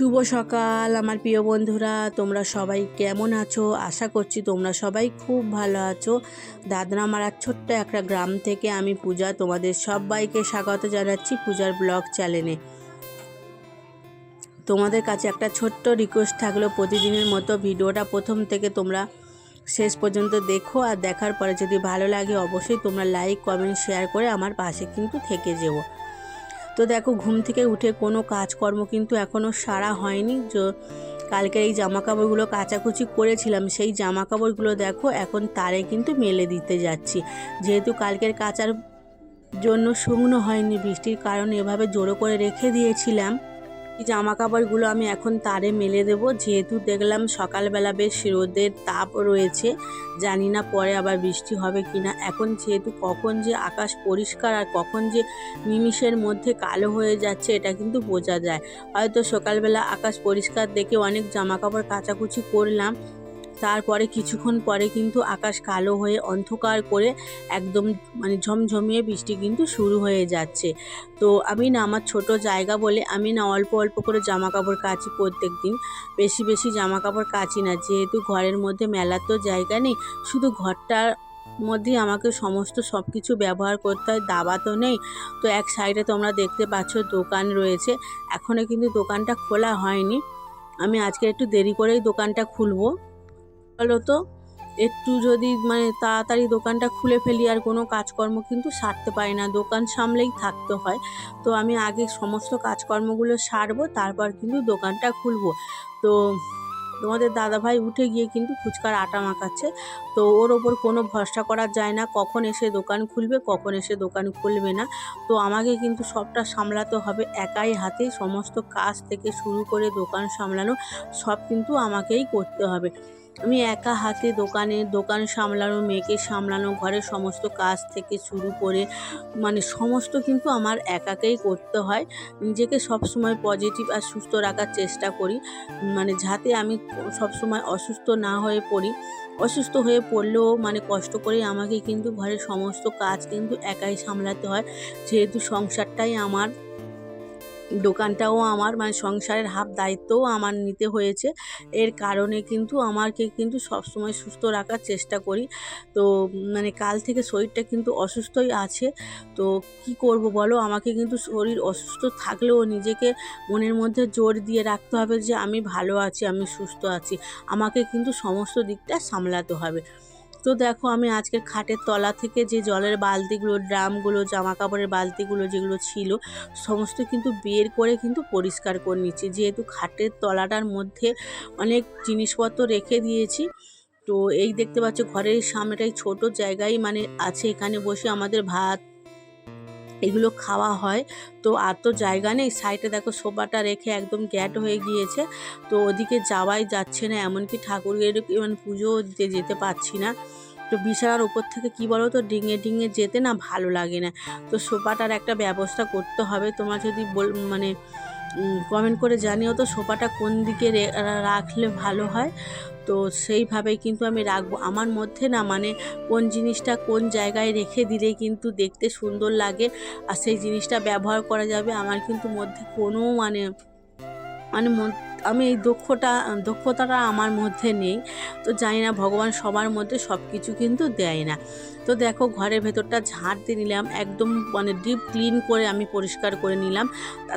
শুভ সকাল, আমার প্রিয় বন্ধুরা। তোমরা সবাই কেমন আছো? আশা করছি তোমরা সবাই খুব ভালো আছো। দাদরা মারার ছোট্ট একটা গ্রাম থেকে আমি পূজা তোমাদের সবাইকে স্বাগত জানাচ্ছি পূজার ব্লগ চ্যানেলে। তোমাদের কাছে একটা ছোট্ট রিকোয়েস্ট থাকল, প্রতিদিনের মতো ভিডিওটা প্রথম থেকে তোমরা শেষ পর্যন্ত দেখো আর দেখার পরে যদি ভালো লাগে অবশ্যই তোমরা লাইক কমেন্ট শেয়ার করে আমার পাশে কিন্তু থেকে যেও। তো দেখো, ঘুম থেকে উঠে কোনো কাজকর্ম কিন্তু এখনও সারা হয়নি। কালকের এই জামা কাপড়গুলো কাচাকুচি করেছিলাম, সেই জামা কাপড়গুলো দেখো, এখন তারে কিন্তু মেলে দিতে যাচ্ছি। যেহেতু কালকের কাচার জন্য শুকনো হয়নি, বৃষ্টির কারণে এভাবে জোরো করে রেখে দিয়েছিলাম। এই জামা কাপড়গুলো আমি এখন তারে মেলে দেব। যেহেতু দেখলাম সকালবেলা বেশ রোদের তাপ রয়েছে, জানি না পরে আবার বৃষ্টি হবে কি না এখন যেহেতু কখন যে আকাশ পরিষ্কার আর কখন যে নিমিষের মধ্যে কালো হয়ে যাচ্ছে, এটা কিন্তু বোঝা যায়। হয়তো সকালবেলা আকাশ পরিষ্কার দেখে অনেক জামা কাপড় কাচাকুচি করলাম তারপরে কিছুক্ষণ পরে কিন্তু আকাশ কালো হয়ে অন্ধকার করে একদম মানে ঝমঝমিয়ে বৃষ্টি কিন্তু শুরু হয়ে যাচ্ছে। তো আমি না আমার ছোট জায়গা বলে আমি না অল্প অল্প করে জামা কাপড় কাচি প্রত্যেক দিন বেশি বেশি জামা কাপড় কাচি না। যেহেতু ঘরের মধ্যে মেলার তো জায়গা নেই, শুধু ঘরটার মধ্যেই আমাকে সমস্ত সব কিছু ব্যবহার করতে হয়, দাবা তো নেই। তো এক সাইডে তোমরা দেখতে পাচ্ছ দোকান রয়েছে। এখনও কিন্তু দোকানটা খোলা হয়নি। আমি আজকে একটু দেরি করেই দোকানটা খুলবো। বলো তো। একটু যদি মানে তাড়াতাড়ি দোকানটা খুলে ফেলি আর কোনো কাজকর্ম কিন্তু সারতে পারি না। দোকান সামলেই থাকতে হয়। তো আমি আগে সমস্ত কাজকর্মগুলো সারবো, তারপর কিন্তু দোকানটা খুলবো। তো তোমাদের দাদাভাই উঠে গিয়ে কিন্তু ফুচকার আটা মাখাচ্ছে। তো ওর ওপর কোনো ভরসা করা যায় না, কখন এসে দোকান খুলবে, কখন এসে দোকান খুলবে না। তো আমাকে কিন্তু সবটা সামলাতে হবে, একাই হাতে সমস্ত কাজ থেকে শুরু করে দোকান সামলানো, সব কিন্তু আমাকেই করতে হবে। আমি একা হাতে দোকানে, দোকান সামলানো, মেয়েকে সামলানো, ঘরের সমস্ত কাজ থেকে শুরু করে মানে সমস্ত কিন্তু আমার একাকেই করতে হয়। নিজেকে সবসময় পজিটিভ আর সুস্থ রাখার চেষ্টা করি। মানে যাতে আমি সবসময় অসুস্থ না হয়ে পড়ি। অসুস্থ হয়ে পড়লেও মানে কষ্ট করে আমাকে কিন্তু ঘরের সমস্ত কাজ কিন্তু একাই সামলাতে হয়। যেহেতু সংসারটাই আমার দোকানটাও আমার মানে সংসারের হাফ দায়িত্বও আমার নিতে হয়েছে। এর কারণে কিন্তু আমাকে কিন্তু সবসময় সুস্থ রাখার চেষ্টা করি। তো মানে কাল থেকে শরীরটা কিন্তু অসুস্থই আছে। তো কি করব বলো? আমাকে কিন্তু শরীর অসুস্থ থাকলেও নিজেকে মনের মধ্যে জোর দিয়ে রাখতে হবে যে, আমি ভালো আছি, আমি সুস্থ আছি। আমাকে কিন্তু সমস্ত দিকটা সামলাতে হবে। তো দেখো আমি আজকে খাটের তলা থেকে যে জলের বালতিগুলো, ড্রামগুলো জামা কাপড়ের বালতিগুলো যেগুলো ছিল, সমস্ত কিন্তু বের করে কিন্তু পরিষ্কার করে নিচ্ছি। যেহেতু খাটের তলাটার মধ্যে অনেক জিনিসপত্র রেখে দিয়েছি, তো এই দেখতে পাচ্ছ ঘরের সামনেটাই ছোট জায়গায় মানে আছে। এখানে বসে আমাদের ভাত এগুলো খাওয়া হয়। তো আর তো জায়গা নেই। সাইডে দেখো সোফাটা রেখে একদম গ্যাট হয়ে গিয়েছে। তো ওদিকে যাওয়াই যাচ্ছে না। এমনকি ঠাকুরের মানে পুজো দিতে যেতে পারছি না। তো বিছানার ওপর থেকে কি বলো তো ডিঙে ডিঙে যেতে না ভালো লাগে না। তো সোফাটার একটা ব্যবস্থা করতে হবে। তোমার যদি বল মানে কমেন্ট করে জানিও তো সোফাটা কোন দিকে রাখলে ভালো হয়। তো সেইভাবেই কিন্তু আমি রাখব। আমার মধ্যে না মানে কোন জিনিসটা কোন জায়গায় রেখে দিলে কিন্তু দেখতে সুন্দর লাগে আর সেই জিনিসটা ব্যবহার করা যাবে। আমার কিন্তু মধ্যে কোনো মানে মানে আমি এই দক্ষতা, দক্ষতাটা আমার মধ্যে নেই। তো জানি না ভগবান সবার মধ্যে সব কিছু কিন্তু দেয় না। তো দেখো ঘরের ভেতরটা ঝাঁট দিয়ে নিলাম, একদম মানে ডিপ ক্লিন করে আমি পরিষ্কার করে নিলাম।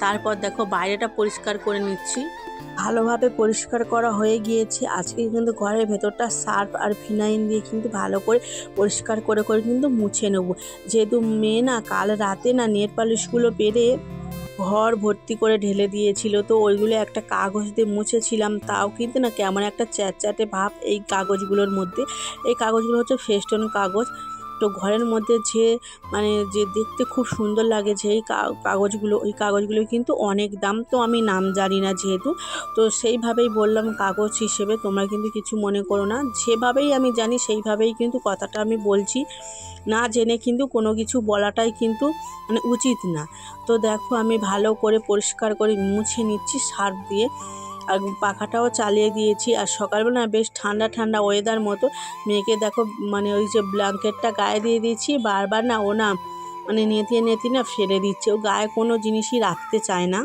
তারপর দেখো বাইরেটা পরিষ্কার করে নিচ্ছি। ভালোভাবে পরিষ্কার করা হয়ে গিয়েছে। আজকে কিন্তু ঘরের ভেতরটা সার্ফ আর ফিনাইন দিয়ে কিন্তু ভালো করে পরিষ্কার করে করে কিন্তু মুছে নেব। যেহেতু মেয়ে না, কাল রাতে না, নেট পালিশগুলো পেরে ঘর ভর্তি করে ঢেলে দিয়েছিল। তো ওইগুলো একটা কাগজ দিয়ে মুছেছিলাম। তাও কিন্তু না কেমন একটা চ্যাটচ্যাটে ভাব এই কাগজগুলোর মধ্যে। এই কাগজগুলো হচ্ছে ফেস্টন কাগজ। তো ঘরের মধ্যে যে মানে যে দেখতে খুব সুন্দর লাগে যেই কাগজগুলো, ওই কাগজগুলো কিন্তু অনেক দাম। তো আমি নাম জানি না যেহেতু। তো সেইভাবেই বললাম কাগজ হিসেবে, তোমরা কিন্তু কিছু মনে করো না। যেভাবেই আমি জানি সেইভাবেই কিন্তু কথাটা আমি বলছি। না জেনে কিন্তু কোনো কিছু বলাটাই কিন্তু মানে উচিত না। তো দেখো আমি ভালো করে পরিষ্কার করে মুছে নিচ্ছি, সার্ফ দিয়ে। আর পাখাটাও চালিয়ে দিয়েছি আর সকালবেলা বেশ ঠান্ডা ঠান্ডা ওয়েদার মতো মেয়েকে দেখো মানে ওই যে ব্ল্যাঙ্কেটটা গায়ে দিয়ে দিয়েছি। বারবার না ও না মানে নেতিয়ে নেতিয়ে না ফেলে দিচ্ছে। ও গায়ে কোনো জিনিসই রাখতে চায় না।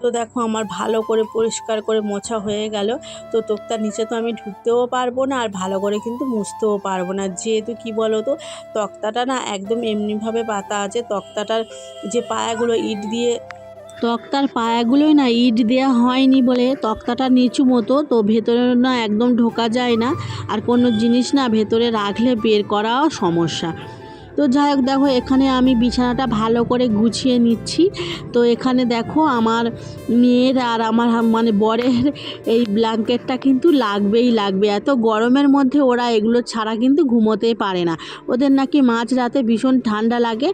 তো দেখো আমার ভালো করে পরিষ্কার করে মোছা হয়ে গেল। তো তোক্তার নিচে তো আমি ঢুকতেও পারব না, আর ভালো করে কিন্তু মুছতেও পারব না। যেহেতু কি বলো তো তক্তাটা না একদম এমনিভাবে পাতা আছে। তক্তাটার যে পায়াগুলো ইট দিয়ে তক্তার পায়াগুলোই না ইট দেওয়া হয়নি বলে তক্তাটা নিচু মতো, তো ভেতরে না একদম ঢোকা যায় না। আর কোনো জিনিস না ভেতরে রাখলে বের করাও সমস্যা। তো যাই হোক, দেখো, এখানে আমি বিছানাটা ভালো করে গুছিয়ে নিচ্ছি। তো এখানে দেখো, আমার মেয়ের আর আমার মানে বরের এই ব্ল্যাঙ্কেটটা কিন্তু লাগবেই লাগবে। এত গরমের মধ্যে ওরা এগুলো ছাড়া কিন্তু ঘুমোতেই পারে না। ওদের নাকি মাঝ রাতে ভীষণ ঠান্ডা লাগে।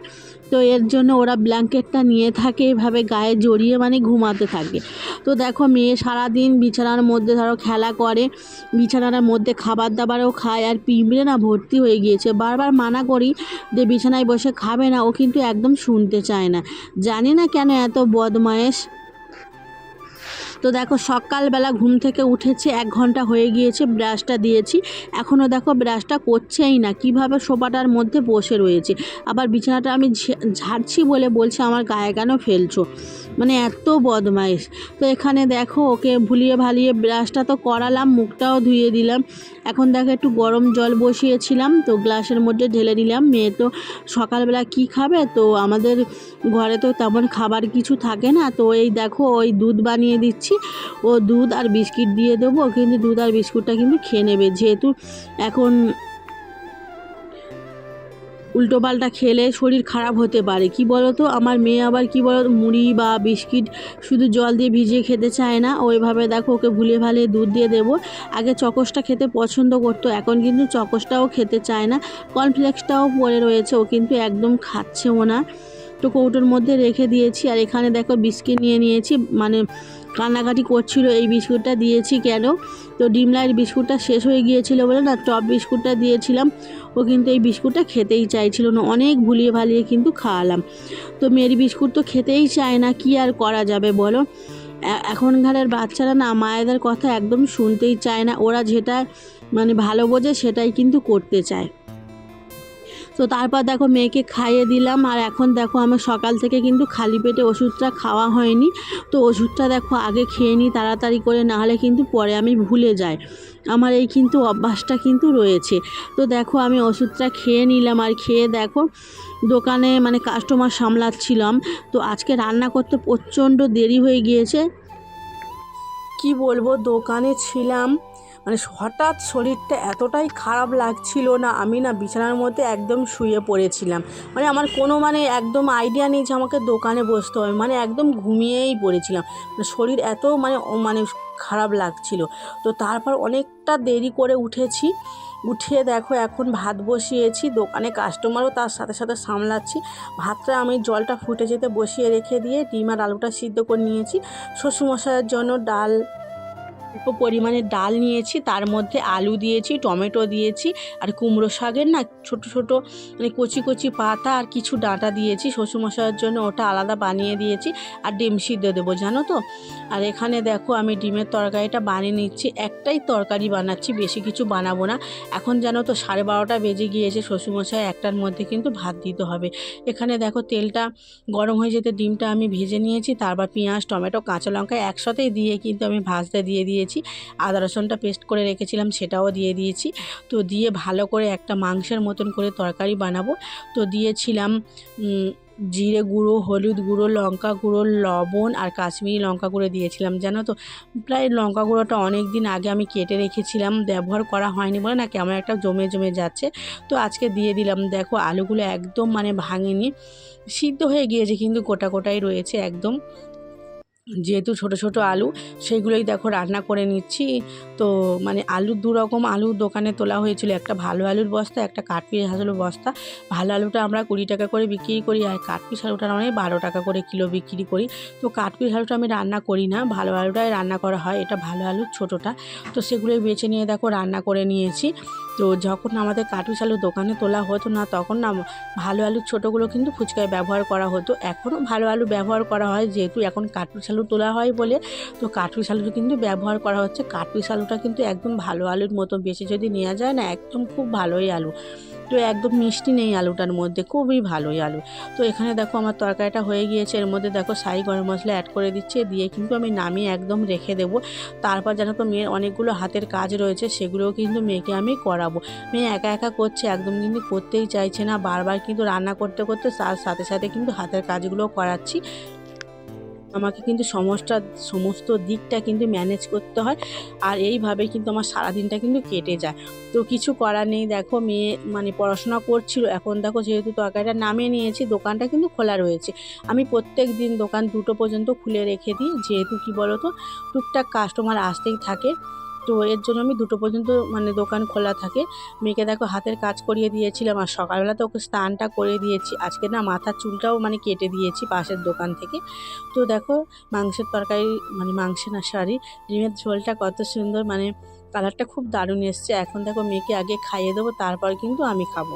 তো এর জন্য ওরা ব্ল্যাঙ্কেটটা নিয়ে থাকে, এভাবে গায়ে জড়িয়ে মানে ঘুমাতে থাকে। তো দেখো মেয়ে সারাদিন বিছানার মধ্যে ধরো খেলা করে, বিছানার মধ্যে খাবার দাবারও খায় আর পিঁপড়ে না ভর্তি হয়ে গিয়েছে। বারবার মানা করি যে বিছানায় বসে খাবে না, ও কিন্তু একদম শুনতে চায় না। জানি না কেন এত বদমায়েশ? তো দেখো সকালবেলা ঘুম থেকে উঠেছে, এক ঘণ্টা হয়ে গিয়েছে, ব্রাশটা দিয়েছি। এখনও দেখো ব্রাশটা করছেই না, কীভাবে সোফাটার মধ্যে বসে রয়েছে। আবার বিছানাটা আমি ঝাড়ছি বলে বলছে, আমার গায়ে কেন ফেলছো? মানে এত বদমাইশ। তো এখানে দেখো ওকে ভুলিয়ে ভালিয়ে ব্রাশটা তো করালাম, মুখটাও ধুয়ে দিলাম। এখন দেখো একটু গরম জল বসিয়েছিলাম, তো গ্লাসের মধ্যে ঢেলে দিলাম। মেয়ে তো সকালবেলা কি খাবে? তো আমাদের ঘরে তো তেমন খাবার কিছু থাকে না, তো এই দেখো ওই দুধ বানিয়ে দিচ্ছি। ও দুধ আর বিস্কিট দিয়ে দেবো, কিন্তু দুধ আর বিস্কুটটা কিন্তু খেয়ে নেবে। যেহেতু এখন উল্টো পাল্টা খেলে শরীর খারাপ হতে পারে। কি বলো তো আমার মেয়ে আবার কি বলো মুড়ি বা বিস্কিট শুধু জল দিয়ে ভিজিয়ে খেতে চায় না। ওইভাবে দেখো, ওকে ভুলে ভালে দুধ দিয়ে দেবো। আগে চকসটা খেতে পছন্দ করতো, এখন কিন্তু চকসটাও খেতে চায় না। কর্নফ্লেক্সটাও পড়ে রয়েছে, ও কিন্তু একদম খাচ্ছেও না। তো কৌটোর মধ্যে রেখে দিয়েছি। আর এখানে দেখো বিস্কিট নিয়ে নিয়েছি। মানে কান্নাকাটি করছিল এই বিস্কুটটা দিয়েছি কেন? তো ডিমলাইট বিস্কুটটা শেষ হয়ে গিয়েছিল বলে না, টপ বিস্কুটটা দিয়েছিলাম। ও কিন্তু এই বিস্কুটটা খেতেই চাইছিল না। অনেক ভুলিয়ে ভালিয়ে কিন্তু খাওয়ালাম। তো মেরি বিস্কুট তো খেতেই চায় না, কি আর করা যাবে বলো? এখনকারের বাচ্চারা না মায়েদের কথা একদম শুনতেই চায় না। ওরা যেটা মানে ভালো বোঝে সেটাই কিন্তু করতে চায়। তো তারপর দেখো মেয়েকে খাইয়ে দিলাম আর এখন দেখো আমার সকাল থেকে কিন্তু খালি পেটে ওষুধটা খাওয়া হয়নি। তো ওষুধটা দেখো আগে খেয়ে নিই তাড়াতাড়ি করে, না হলে কিন্তু পরে আমি ভুলে যাই। আমার এই কিন্তু অভ্যাসটা কিন্তু রয়েছে। তো দেখো আমি ওষুধটা খেয়ে নিলাম আর খেয়ে দেখো দোকানে মানে কাস্টমার সামলাচ্ছিলাম। তো আজকে রান্না করতে প্রচণ্ড দেরি হয়ে গিয়েছে। কি বলব? দোকানে ছিলাম। মানে হঠাৎ শরীরটা এতটাই খারাপ লাগছিল না, আমি না বিছানার মধ্যে একদম শুয়ে পড়েছিলাম। মানে আমার কোনো মানে একদম আইডিয়া নেই যে আমাকে দোকানে বসতে হবে মানে একদম ঘুমিয়েই পড়েছিলাম। মানে শরীর এত মানে মানে খারাপ লাগছিল। তো তারপর অনেকটা দেরি করে উঠেছি, উঠিয়ে দেখো এখন ভাত বসিয়েছি, দোকানে কাস্টমারও তার সাথে সাথে সামলাচ্ছি। ভাতটা আমি জলটা ফুটে যেতে বসিয়ে রেখে দিয়ে ডিম আর আলুটা সিদ্ধ করে নিয়েছি। শ্বশুরমশাইয়ের জন্য ডাল অল্প পরিমাণে ডাল নিয়েছি, তার মধ্যে আলু দিয়েছি, টমেটো দিয়েছি আর কুমড়ো শাকের না ছোট ছোট মানে কচি কচি পাতা আর কিছু ডাঁটা দিয়েছি, শ্বশুরমশাইয়ের জন্য ওটা আলাদা বানিয়ে দিয়েছি আর ডিম সিদ্ধ দেবো, জানো তো? আর এখানে দেখো আমি ডিমের তরকারিটা বানিয়ে নিচ্ছি, একটাই তরকারি বানাচ্ছি, বেশি কিছু বানাবো না। এখন জানো তো সাড়ে বারোটা বেজে গিয়েছে, শ্বশুরমশাই একটার মধ্যে কিন্তু ভাত দিতে হবে। এখানে দেখো তেলটা গরম হয়ে যেতে ডিমটা আমি ভেজে নিয়েছি, তারপর পেঁয়াজ, টমেটো, কাঁচা লঙ্কা একসাথেই দিয়ে কিন্তু আমি ভাজতে দিয়ে দিয়েছি। আদা রসুনটা পেস্ট করে রেখেছিলাম, সেটাও দিয়ে দিয়েছি। তো দিয়ে ভালো করে একটা মাংসের মতন করে তরকারি বানাবো। তো দিয়েছিলাম জিরে গুঁড়ো, হলুদ গুঁড়ো, লঙ্কা গুঁড়ো, লবণ আর কাশ্মীরি লঙ্কা গুঁড়ো দিয়েছিলাম, জানো তো? প্রায় লঙ্কা গুঁড়োটা অনেক দিন আগে আমি কেটে রেখেছিলাম, ব্যবহার করা হয়নি বলে না, কেমন একটা জমে জমে যাচ্ছে। তো আজকে দিয়ে দিলাম, দেখো আলুগুলো একদম মানে ভাঙেনি, সিদ্ধ হয়ে গিয়েছে কিন্তু গোটা গোটাই রয়েছে একদম। যেহেতু ছোট ছোট আলু, সেইগুলোই দেখো রান্না করে নিচ্ছি। তো মানে আলু দু রকম আলু দোকানে তোলা হয়েছিল। একটা ভালো আলুর বস্তা, একটা কাঠপিস আলুর বস্তা। ভালো আলুটা আমরা কুড়ি টাকা করে বিক্রি করি আর কাঠপিস আলুটা মানে বারো টাকা করে কিলো বিক্রি করি। তো কাঠপিস আলুটা আমি রান্না করি না, ভালো আলুটাই রান্না করা হয়। এটা ভালো আলুর ছোটোটা। তো সেগুলোই বেছে নিয়ে দেখো রান্না করে নিয়েছি। তো যখন আমাদের কাঠপিস আলু দোকানে তোলা হতো না, তখন না ভালো আলুর ছোটোগুলো কিন্তু ফুচকায় ব্যবহার করা হতো। এখনও ভালো আলু ব্যবহার করা হয়, যেহেতু এখন কাঠপিস আলু তোলা হয় বলে, তো কাঠপিস আলু কিন্তু ব্যবহার করা হচ্ছে। কাঠপিস আলুটা কিন্তু একদম ভালো আলুর মতো বেশি যদি নেওয়া যায় না, একদম খুব ভালোই আলু। তো একদম মিষ্টি নেই আলুটার মধ্যে, খুবই ভালোই আলু। তো এখানে দেখো আমার তরকারিটা হয়ে গিয়েছে, এর মধ্যে দেখো সাই গরম মশলা অ্যাড করে দিচ্ছে, দিয়ে কিন্তু আমি নামিয়ে একদম রেখে দেবো। তারপর জানো তো মেয়ের অনেকগুলো হাতের কাজ রয়েছে, সেগুলোও কিন্তু মেয়েকে আমি করাবো। মেয়ে একা একা করছে, একদম কিন্তু করতেই চাইছে না। বারবার কিন্তু রান্না করতে করতে তার সাথে সাথে কিন্তু হাতের কাজগুলোও করাচ্ছি। আমাকে কিন্তু সমস্ত সমস্ত দিকটা কিন্তু ম্যানেজ করতে হয়। আর এইভাবে কিন্তু আমার সারাদিনটা কিন্তু কেটে যায়। তো কিছু করার নেই। দেখো মেয়ে মানে পড়াশোনা করছিল। এখন দেখো যেহেতু তরকারিটা নামিয়ে নিয়েছি, দোকানটা কিন্তু খোলা রয়েছে। আমি প্রত্যেক দিন দোকান দুটো পর্যন্ত খুলে রেখে দিই। যেহেতু কি বলো তো টুকটাক কাস্টমার আসতেই থাকে। তো এর জন্য আমি দুটো পর্যন্ত মানে দোকান খোলা থাকে। মেয়েকে দেখো হাতের কাজ করিয়ে দিয়েছিলাম আর সকালবেলা তো ওকে স্নানটা করে দিয়েছি। আজকে না মাথার চুলটাও মানে কেটে দিয়েছি পাশের দোকান থেকে। তো দেখো মাংসের তরকারি মানে মাংস না শাড়ি ডিমের ঝোলটা কত সুন্দর মানে কালারটা খুব দারুণ এসছে। এখন দেখো মেয়েকে আগে খাইয়ে দেবো, তারপর কিন্তু আমি খাব।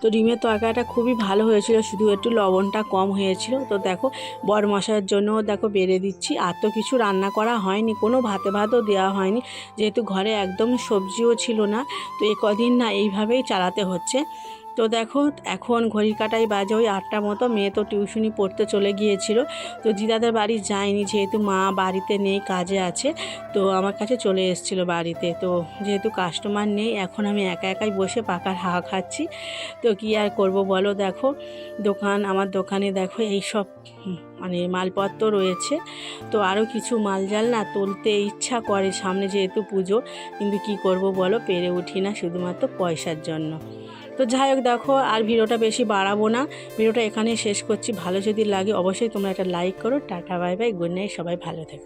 তো ডিমের তরকারিটা খুবই ভালো হয়েছিল, শুধু একটু লবণটা কম হয়েছিল। তো দেখো বর মশাইয়ের জন্য দেখো বেড়ে দিচ্ছি। আর তো কিছু রান্না করা হয়নি, কোনো ভাতে ভাতও দেওয়া হয়নি। যেহেতু ঘরে একদম সবজিও ছিল না, তো এ কদিন না এইভাবেই চালাতে হচ্ছে। তো দেখো, এখন ঘড়ি কাটাই বাজে ওই আটটা মতো, মেয়ে তো টিউশনি পড়তে চলে গিয়েছিল। তো দিদাদের বাড়ি যায়নি, যেহেতু মা বাড়িতে নেই, কাজে আছে, তো আমার কাছে চলে এসেছিল বাড়িতে। তো যেহেতু কাস্টমার নেই, এখন আমি একা একাই বসে পাকার হাওয়া খাচ্ছি। তো কী আর করব বলো দেখো, দোকান, আমার দোকানে দেখো এই সব মানে মালপত্র রয়েছে। তো আরও কিছু মালজাল না তুলতে ইচ্ছা করে সামনে যেহেতু পুজো, কিন্তু কি করব বলো, পেরে উঠি না শুধুমাত্র পয়সার জন্য। তো যাই হোক, দেখো, আর ভিডিওটা বেশি বাড়াবো না। ভিডিওটা এখানেই শেষ করছি। ভালো যদি লাগে, অবশ্যই তোমরা একটা লাইক করো। Tata bye bye good night সবাই ভালো থেকো।